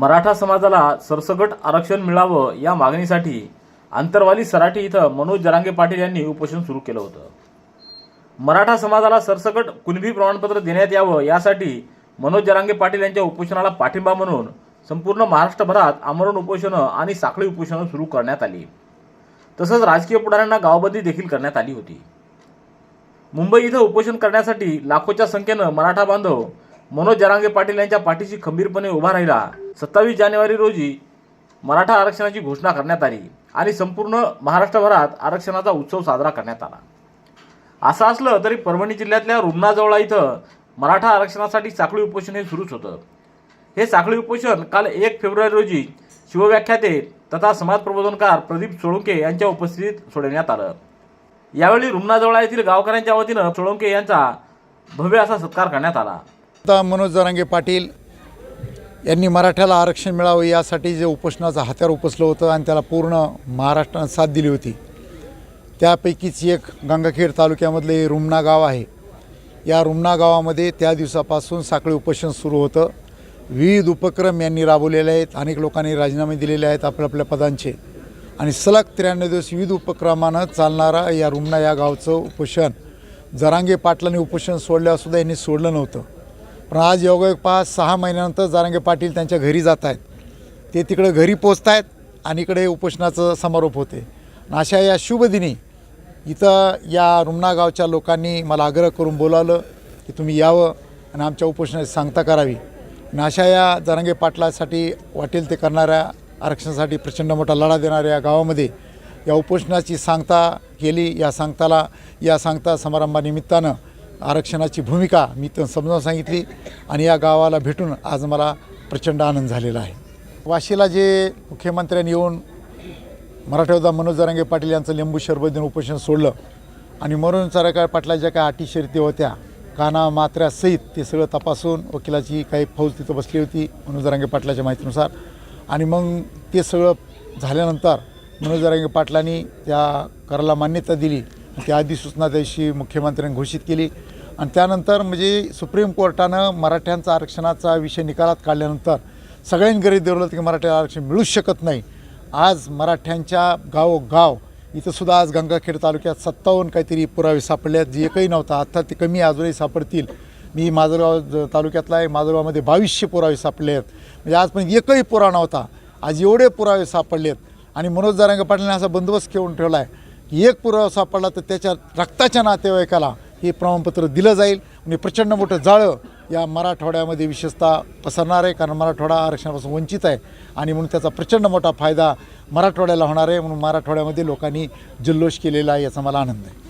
मराठा समाजाला सरसगट आरक्षण मिळावं या मागणीसाठी आंतरवाली सराठी इथं मनोज जरांगे पाटील यांनी उपोषण सुरू केलं होतं. मराठा समाजाला सरसकट कुणबी प्रमाणपत्र देण्यात यावं यासाठी मनोज जरांगे पाटील यांच्या उपोषणाला पाठिंबा म्हणून संपूर्ण महाराष्ट्रभरात आमरण उपोषणं आणि साखळी उपोषणं सुरू करण्यात आली. तसंच राजकीय पुढाऱ्यांना गावबंदी देखील करण्यात आली होती. मुंबई इथं उपोषण करण्यासाठी लाखोच्या संख्येनं मराठा बांधव मनोज जरांगे पाटील यांच्या पाठीशी खंबीरपणे उभा राहिला. सत्तावीस जानेवारी रोजी मराठा आरक्षणाची घोषणा करण्यात आली आणि संपूर्ण महाराष्ट्रभरात आरक्षणाचा उत्सव साजरा करण्यात आला. असं असलं तरी परभणी जिल्ह्यातल्या रुग्णाजवळा इथं मराठा आरक्षणासाठी साखळी उपोषण हे सुरूच होतं. हे साखळी उपोषण काल एक फेब्रुवारी रोजी शिवव्याख्याते तथा समाज प्रबोधनकार प्रदीप सोळंके यांच्या उपस्थितीत सोडवण्यात आलं. यावेळी रुग्णाजवळा येथील गावकऱ्यांच्या वतीनं सोळंके यांचा भव्य असा सत्कार करण्यात आला. आता मनोज जरांगे पाटील यांनी मराठ्याला आरक्षण मिळावं यासाठी जे उपोषणाचं हत्यार उपसलं होतं आणि त्याला पूर्ण महाराष्ट्रानं साथ दिली होती. त्यापैकीच एक गंगाखेड तालुक्यामधले रुमना गाव आहे. या रुमना गावामध्ये त्या दिवसापासून साखळी उपोषण सुरू होतं. विविध उपक्रम यांनी राबवलेले आहेत. अनेक लोकांनी राजीनामे दिलेले आहेत आपल्या आपल्या पदांचे. आणि सलग त्र्याण्णव दिवस विविध उपक्रमानं चालणारा या रुमना या गावचं उपोषण. जरांगे पाटलांनी उपोषण सोडल्यासुद्धा यांनी सोडलं नव्हतं. पण आज योगायोग पहा सहा महिन्यानंतर जारांगे पाटील त्यांच्या घरी जात आहेत. ते तिकडं घरी पोचत आहेत आणि इकडे उपोषणाचं समारोप होते. अशा या शुभदिनी इथं या रुमना गावच्या लोकांनी मला आग्रह करून बोलावलं की तुम्ही यावं आणि आमच्या उपोषणाची सांगता करावी. आणि अशा या जरांगे पाटलासाठी वाटेल ते करणाऱ्या आरक्षणासाठी प्रचंड मोठा लढा देणाऱ्या या गावामध्ये या उपोषणाची सांगता केली. या सांगताला या सांगता समारंभानिमित्तानं आरक्षणाची भूमिका मी तर समजावून सांगितली आणि या गावाला भेटून आज मला प्रचंड आनंद झालेला आहे. वाशीला जे मुख्यमंत्र्यांनी येऊन मराठवादा मनोज जरांगे पाटील यांचं लिंबू शरबत देऊन उपोषण सोडलं आणि मनोज जरांगे पाटलाच्या काय अटी शर्ती होत्या काना मात्र्यासहित ते सगळं तपासून वकिलाची काही फौज तिथं बसली होती मनोज जरांगे पाटलाच्या माहितीनुसार. आणि मग ते सगळं झाल्यानंतर मनोज जरांगे पाटलांनी त्या कराला मान्यता दिली त्या अधिसूचना द्यायची मुख्यमंत्र्यांनी घोषित केली. आणि त्यानंतर म्हणजे सुप्रीम कोर्टानं मराठ्यांचा आरक्षणाचा विषय निकालात काढल्यानंतर सगळ्यांनी गरीब धरलं की मराठ्याला आरक्षण मिळूच शकत नाही. आज मराठ्यांच्या गावोगाव इथंसुद्धा आज गंगाखेड तालुक्यात सत्तावन्न काहीतरी पुरावे सापडले आहेत. जे एकही नव्हता आता ते कमी अजूनही सापडतील. मी माजलगाव ज- तालुक्यातला आहे माजलगावमध्ये बावीसशे पुरावे सापडले आहेत. म्हणजे आजपर्यंत एकही पुरा नव्हता. आज एवढे पुरावे सापडले आहेत आणि मनोज जारंग पाटलांनी असा बंदोबस्त घेऊन ठेवला आहे एक पुरावा सापडला तर त्याच्या रक्ताच्या नातेवाईकाला हे प्रमाणपत्र दिलं जाईल. आणि प्रचंड मोठं जाळं या मराठवाड्यामध्ये विशेषतः पसरणार आहे कारण मराठवाडा आरक्षणापासून वंचित आहे. आणि म्हणून त्याचा प्रचंड मोठा फायदा मराठवाड्याला होणार आहे म्हणून मराठवाड्यामध्ये लोकांनी जल्लोष केलेला आहे याचा मला आनंद आहे.